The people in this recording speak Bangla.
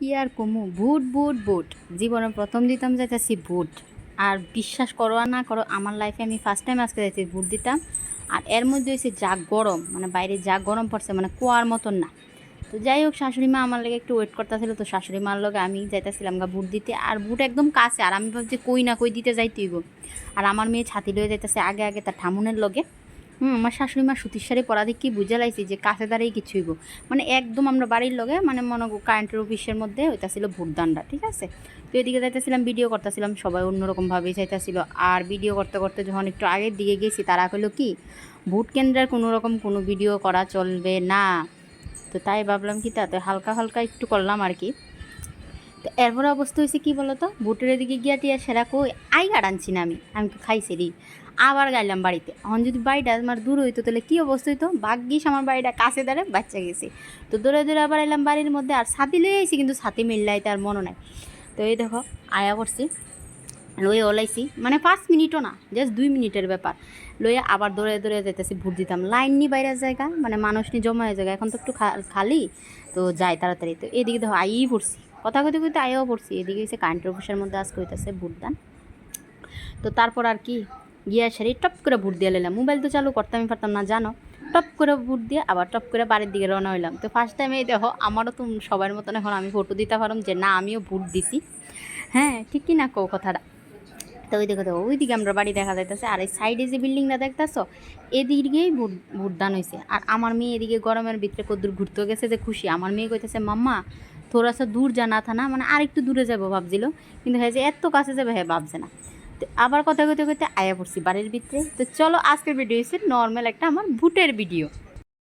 কি আর কমু? ভুট ভুট ভুট জীবনে প্রথম দিতাম যাইতেছি ভুট আর বিশ্বাস করো আর না করো, আমার লাইফে আমি ফার্স্ট টাইম আজকে যাইছি ভুট দিতাম। আর এর মধ্যে হয়েছে যা গরম মানে বাইরে যা গরম পড়ছে মানে কুয়ার মতন না। তো যাই হোক, শাশুড়ি মা আমার লেগে একটু ওয়েট করতেছিল, তো শাশুড়ি মার লগে আমি যাইতেছিলাম গা বুট দিতে। আর বুট একদম কাছে, আর আমি ভাবছি কই না কই দিতে যাইতেই গো আর আমার মেয়ে ছাতি লয়ে যাইতেছে আগে আগে তার ঠামুনের লগে। হুম, আমার শাশুড়ি মা সুতির শাড়ি পরা দেখি বুঝে লাইছি যে কাছে দাঁড়িয়ে কিছু হইব মানে একদম আমরা বাড়ির লগে মানে মনে করো কারেন্টের অফিসের মধ্যে ওইটা ছিল ভোটদানটা, ঠিক আছে? তো এদিকে যাইতেছিলাম ভিডিও করতেছিলাম, সবাই অন্যরকমভাবেই চাইতেছিল। আর ভিডিও করতে করতে যখন একটু আগের দিকে গেছি, তারা কইলো কি, ভোট কেন্দ্রের কোনো রকম কোনো ভিডিও করা চলবে না। তো তাই ভাবলাম কি, তাতে হালকা হালকা একটু করলাম আর কি। তো এরপরে অবস্থা হয়েছে কি বলতো? ভোটের দিকে গিয়া টিয়া সেরা কই? আই গাড়ানছি না আমি। আমি তো খাইছি রে। আবার গাইলাম বাড়িতে। এখন যদি বাড়িটা আমার দূর হইতো, তাহলে কী অবস্থা হইতো? ভাগ্যিস আমার বাড়িটা কাছে দাঁড়ে বাচ্চা গেছে। তো দৌড়ে দৌড়ে আবার এলাম বাড়ির মধ্যে, আর ছাতি লয়ে আইছি, কিন্তু ছাতি মিললাই তার মনে নাই। তো এই দেখো, আয়া করছি। লয়ে ওলাইছি। মানে পাঁচ মিনিটও না, জাস্ট দুই মিনিটের ব্যাপার। লয়ে আবার দৌড়ে দৌড়ে যেতেছি ভোট দিতাম। লাইন নি বাইরের জায়গা মানে মানুষ নিয়ে জমা হয়ে জায়গা। এখন তো একটু খালি, তো যাই তাড়াতাড়ি। তো এদিকে দেখো, আইই পড়ছি। কথা কইতে কইতে আইও পড়ছি। এদিকে গেছে কারেন্টের অফিসের মধ্যে আজ কইতেছে ভোটদান। তো তারপর আর কি, গিয়া সারি টপ করে ভোট দিয়ে নিলাম মোবাইল তো চালু করতামই পারতাম না, জানো? টপ করে ভোট দিয়ে আবার টপ করে বাড়ির দিকে রওনা হইলাম। তো ফার্স্ট টাইমে দেখো, আমারও তো সবার মতন এখন আমি ফটো দিতে পারলাম যে না, আমিও ভোট দিছি। হ্যাঁ ঠিক কি না কো কথাটা? তো ওই দেখো দেখো ওইদিকে আমরা বাড়ি দেখা যাইতেছে, আর এই সাইডে যে বিল্ডিংটা দেখতেছো, এদিকেই ভোট, ভোটদান হয়েছে আর আমার মেয়ে এদিকে গরমের ভিতরে কদ্দূর ঘুরতে গেছে, যে খুশি। আমার মেয়ে কইতেছে, মাম্মা সা দূর যা, না থা না মানে আর একটু দূরে যাব ভাবছিল। কিন্তু হ্যাঁ যে এত কাছে যাবে হ্যাঁ ভাবছে না। তো আবার কথা কইতে কইতে আয়া পড়ছি বাড়ির ভিতরে। তো চলো, আজকের ভিডিও হচ্ছে নর্মাল একটা আমার ভুটের ভিডিও